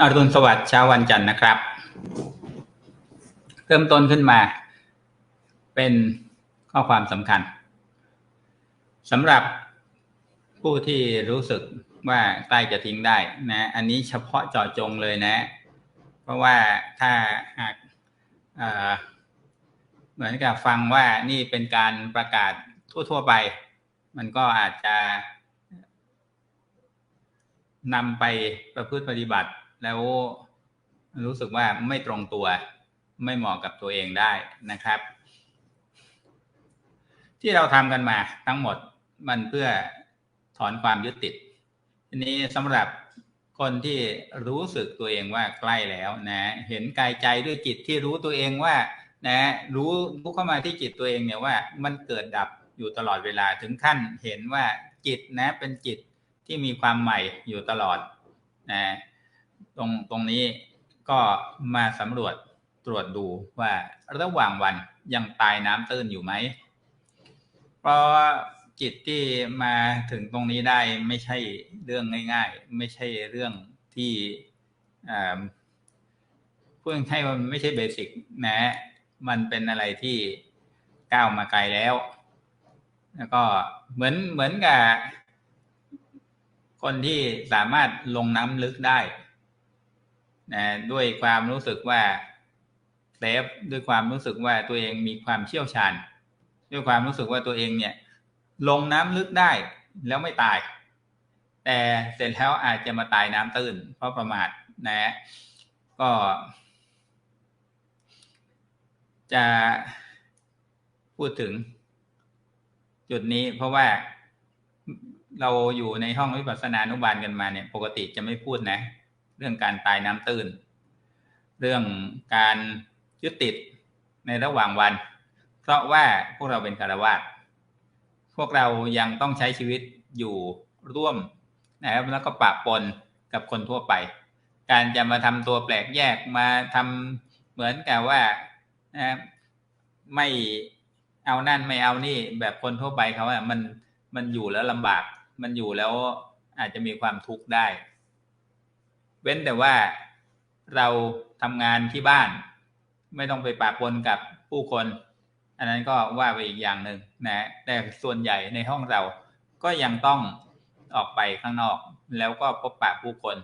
อรุณสวัสดิ์เช้าวันจันทร์นะครับ เริ่มต้นขึ้นมา เป็นข้อความสำคัญสำหรับผู้ที่รู้สึกว่าใกล้จะทิ้งได้นะ อันนี้เฉพาะเจาะจงเลยนะ เพราะว่าถ้าหากเหมือนกับฟังว่านี่เป็นการประกาศทั่วๆไป มันก็อาจจะนำไปประพฤติปฏิบัติ แล้วรู้สึกว่าไม่ตรงตัว ไม่เหมาะกับตัวเองได้นะครับ ที่เราทำกันมาทั้งหมดมันเพื่อถอนความยึดติดทีนี้สำหรับคนที่รู้สึกตัวเองว่าใกล้แล้วนะเห็นกายใจด้วยจิตที่รู้ตัวเองว่านะรู้รู้เข้ามาที่จิตตัวเองเนี่ยว่ามันเกิดดับอยู่ตลอดเวลาถึงขั้นเห็นว่าจิตนะเป็นจิตที่มีความใหม่อยู่ตลอดนะ ตรงตรงนี้ก็มาสำรวจตรวจดูว่าระหว่างวันยังตายน้ำตื้นอยู่ไหม เพราะจิตที่มาถึงตรงนี้ได้ไม่ใช่เรื่องง่าย ๆ ไม่ใช่เรื่องที่พูดให้มันไม่ใช่เบสิกนะ มันเป็นอะไรที่ก้าวมาไกลแล้ว แล้วก็เหมือนเหมือนกับคนที่สามารถลงน้ำลึกได้ นะด้วยความรู้สึกว่าเซฟด้วยความรู้สึกว่าตัวเองมีความเชี่ยวชาญ ด้วยความรู้สึกว่าตัวเองเนี่ย ลงน้ำลึกได้แล้วไม่ตาย แต่เสร็จแล้วอาจจะมาตายน้ำตื้น เพราะประมาทนะก็ จะพูดถึง จุดนี้เพราะว่าเราอยู่ในห้องวิปัสสนานุบาลกันมาเนี่ย ปกติจะไม่พูดนะ เรื่องการตายน้ำตื้น เรื่องการยึดติดในระหว่างวัน เพราะว่าพวกเราเป็นคารวาสพวกเรายังต้องใช้ชีวิตอยู่ร่วมนะครับแล้วก็ปะปนกับคนทั่วไป การจะมาทำตัวแปลกแยกมาทำเหมือนกับว่านะไม่เอานั่นไม่เอานี่แบบคนทั่วไปเขาอะมันมันอยู่แล้วลำบาก มันอยู่แล้วอาจจะมีความทุกข์ได้ เว้นแต่ว่าเราทำงานที่บ้าน ไม่ต้องไปปะปนกับผู้คน อันนั้นก็ว่าไปอีกอย่างหนึ่งนะแต่ส่วนใหญ่ในห้องเราก็ยังต้องออกไปข้างนอก แล้วก็พบปะผู้คน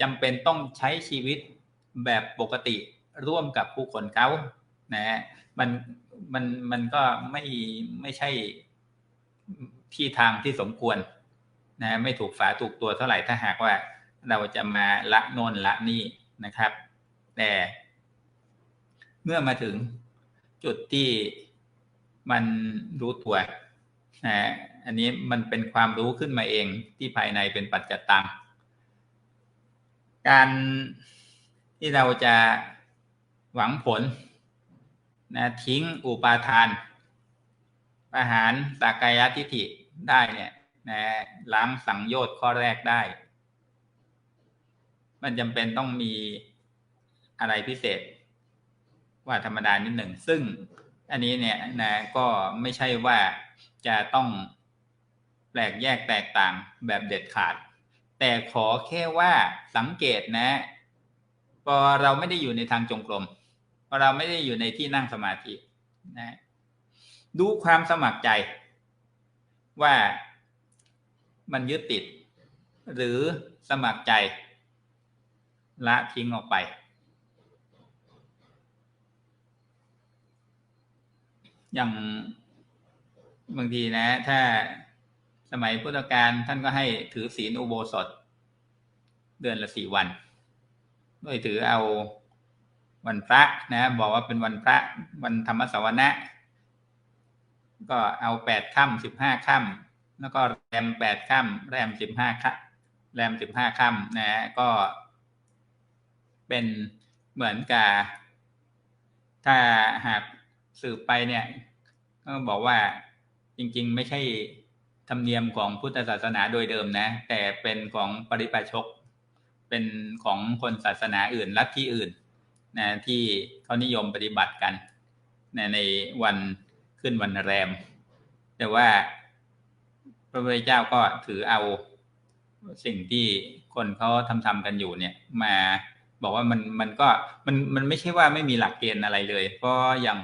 จำเป็นต้องใช้ชีวิตแบบปกติร่วมกับผู้คนเขานะมันมันมันก็ไม่ไม่ใช่ที่ทางที่สมควรนะไม่ถูกฝาถูกตัวเท่าไหร่ถ้าหากว่า เราจะมาละโนนละนี่นะครับ แต่เมื่อมาถึงจุดที่มันรู้ตัวนะอันนี้มันเป็นความรู้ขึ้นมาเองที่ภายในเป็นปัจจตัง การที่เราจะหวังผลนะทิ้งอุปาทานประหารตากายทิฏฐิได้เนี่ยนะล้างสังโยชน์ข้อแรกได้ มันจำเป็นต้องมีอะไรพิเศษว่าธรรมดานิดหนึ่ง ซึ่งอันนี้เนี่ยนะก็ไม่ใช่ว่าจะต้องแปลกแยกแตกต่างแบบเด็ดขาด แต่ขอแค่ว่าสังเกตนะพอเราไม่ได้อยู่ในทางจงกรมพอเราไม่ได้อยู่ในที่นั่งสมาธินะดูความสมัครใจ ว่ามันยึดติด หรือสมัครใจ ละทิ้งออกไป อย่างบางทีนะ ถ้าสมัยพุทธกาลท่านก็ให้ถือศีลอุโบสถ เดือนละสี่วันโดยถือเอาวันพระนะ บอกว่าเป็นวันพระวันธรรมสวนะ ก็เอาแปดค่ำสิบห้าค่ำแล้วก็แรมแปดค่ำแรมสิบห้าค่ำแรมสิบห้าค่ำนะก็ เป็นเหมือนกับถ้าหากสืบไปเนี่ย ก็บอกว่าจริง ๆ ไม่ใช่ธรรมเนียมของพุทธศาสนาโดยเดิมนะ แต่เป็นของปริปาชก เป็นของคนศาสนาอื่นลัทธิอื่นนะที่เขานิยมปฏิบัติกันนะในวันขึ้นวันแรม แต่ว่าพระพุทธเจ้าก็ถือเอาสิ่งที่คนเขาทำทำกันอยู่เนี่ยมา บอกว่ามันมันก็มันมันไม่ใช่ว่าไม่มีหลักเกณฑ์อะไรเลย เพราะอย่าง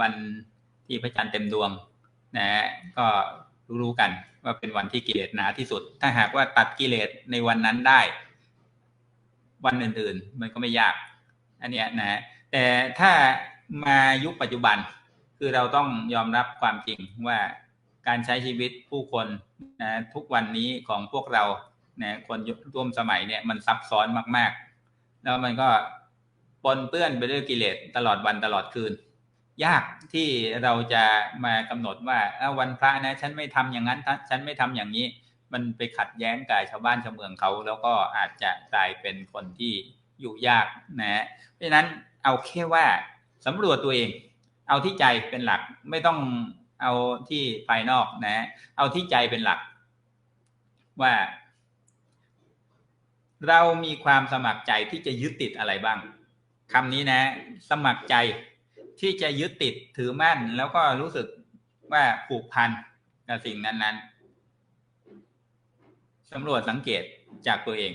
วันที่พระจันทร์เต็มดวงนะก็รู้ๆกันว่าเป็นวันที่กิเลสหนาที่สุด ถ้าหากว่าตัดกิเลสในวันนั้นได้ วันอื่นๆ มันก็ไม่ยาก อันเนี้ยนะแต่ถ้ามายุคปัจจุบัน คือเราต้องยอมรับความจริงว่าการใช้ชีวิตผู้คนนะทุกวันนี้ของพวกเรานะคนยุคร่วมสมัยเนี่ยมันซับซ้อนมากๆ แล้วมันก็ปนเปื้อนไปด้วยกิเลสตลอดวันตลอดคืน ยากที่เราจะมากำหนดว่าวันพระนะ ฉันไม่ทำอย่างนั้น ฉันไม่ทำอย่างนี้ มันไปขัดแย้งกับชาวบ้านชาวเมืองเขาแล้วก็อาจจะกลายเป็นคนที่อยู่ยากนะเพราะฉะนั้นเอาแค่ว่าสำรวจตัวเอง เอาที่ใจเป็นหลักไม่ต้องเอาที่ภายนอกนะ เอาที่ใจเป็นหลัก ว่า เรามีความสมัครใจที่จะยึดติดอะไรบ้างคำนี้นะ สมัครใจที่จะยึดติดถือมั่น แล้วก็รู้สึกว่าผูกพันกับสิ่งนั้นๆสำรวจสังเกตจากตัวเอง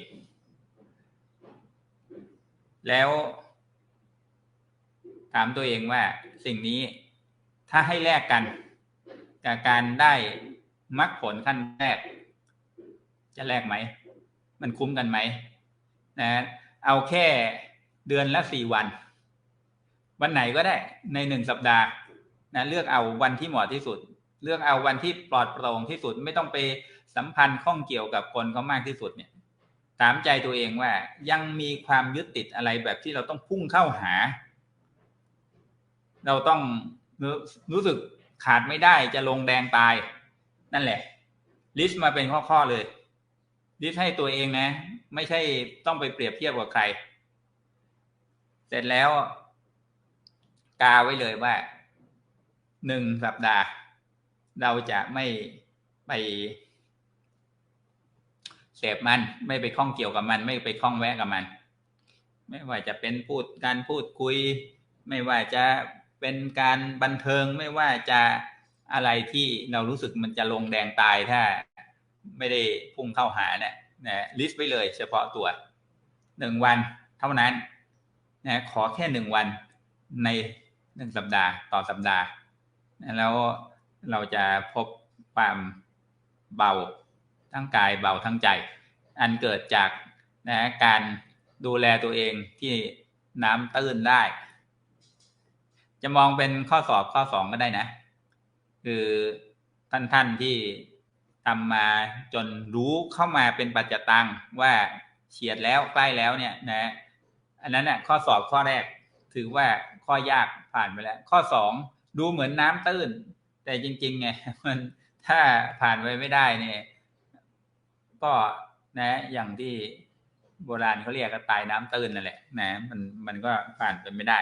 แล้ว ถามตัวเองว่าสิ่งนี้ถ้าให้แลกกันกับการได้มรรคผลขั้นแรก จะแลกไหม มันคุ้มกันไหมนะเอาแค่เดือนละสี่วัน วันไหนก็ได้ในหนึ่งสัปดาห์นะเลือกเอาวันที่เหมาะที่สุด เลือกเอาวันที่ปลอดโปร่งที่สุดไม่ต้องไปสัมพันธ์ข้องเกี่ยวกับคนเขามากที่สุดเนี่ยถามใจตัวเองว่ายังมีความยึดติดอะไรแบบที่เราต้องพุ่งเข้าหา เราต้องรู้สึกขาดไม่ได้จะลงแดงตาย นั่นแหละ ลิสต์มาเป็นข้อๆเลย ลิสให้ตัวเองนะ ไม่ใช่ต้องไปเปรียบเทียบกับใคร เสร็จแล้ว กาไว้เลยว่าหนึ่งสัปดาห์ เราจะไม่ไปเสพมัน ไม่ไปข้องเกี่ยวกับมัน ไม่ไปข้องแวะกับมัน ไม่ว่าจะเป็นพูดการพูดคุย ไม่ว่าจะเป็นการบันเทิงไม่ว่าจะอะไรที่เรารู้สึกมันจะลงแดงตายถ้า ไม่ได้พุ่งเข้าหาเนี่ยนะลิสต์ไว้เลยเฉพาะตัวหนึ่งวันเท่านั้นนะขอแค่หนึ่งวันในหนึ่งสัปดาห์ต่อสัปดาห์ แล้วเราจะพบความเบาทั้งกายเบาทั้งใจ อันเกิดจากนะการดูแลตัวเองที่น้ำตื้นได้ จะมองเป็นข้อสอบข้อสองก็ได้นะ คือท่านท่านที่ ทำมาจนรู้เข้ามาเป็นปัจจตังว่าเฉียดแล้วใกล้แล้วเนี่ยนะอันนั้นน่ะข้อสอบข้อแรก ถือว่าข้อยากผ่านไปแล้ว ข้อสองดูเหมือนน้ำตื้น แต่จริงๆไงมันถ้าผ่านไปไม่ได้เนี่ยก็นะ อย่างที่โบราณเขาเรียกก็ตายน้ำตื้นนั่นแหละ นะ มันมันก็ผ่านไปไม่ได้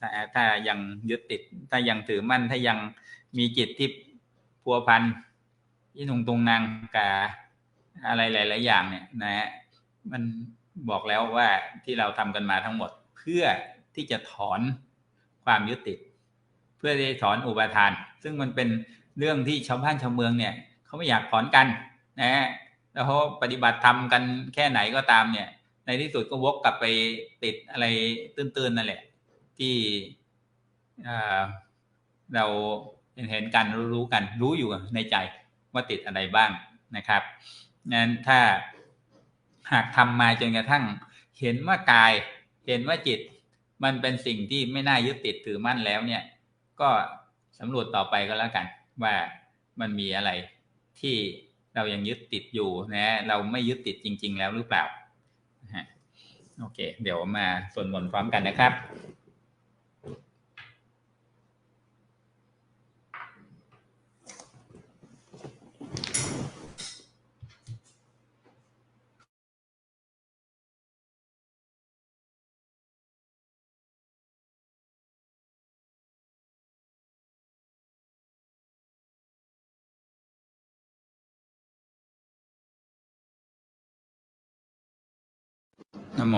ถ้าถ้ายังยึดติด ถ้ายังถือมั่น ถ้ายังมีจิตที่พัวพัน ยี่นุงตรงนางกาอะไรหลาย ๆ อย่างเนี่ยนะฮะมันบอกแล้วว่าที่เราทำกันมาทั้งหมด เพื่อที่จะถอนความยึดติด เพื่อจะถอนอุปทาน ซึ่งมันเป็นเรื่องที่ชาวบ้านชาวเมืองเนี่ยเขาไม่อยากถอนกันนะฮะแล้วเขาปฏิบัติทำกันแค่ไหนก็ตามเนี่ย ในที่สุดก็วกกลับไปติดอะไรตื้นๆนั่นแหละ ที่เราเห็นเห็นกันรู้กันรู้อยู่ในใจ ว่าติดอะไรบ้างนะครับนั้นถ้าหากทำมาจนกระทั่ง เห็นว่ากายเห็นว่าจิต มันเป็นสิ่งที่ไม่น่ายึดติดถือมั่นแล้วเนี่ย ก็สำรวจต่อไปก็แล้วกัน ว่ามันมีอะไรที่เรายังยึดติดอยู่นะเราไม่ยึดติดจริง ๆ แล้วหรือเปล่าโอเค เดี๋ยวมาสวดมนต์พร้อมกันนะครับ นโม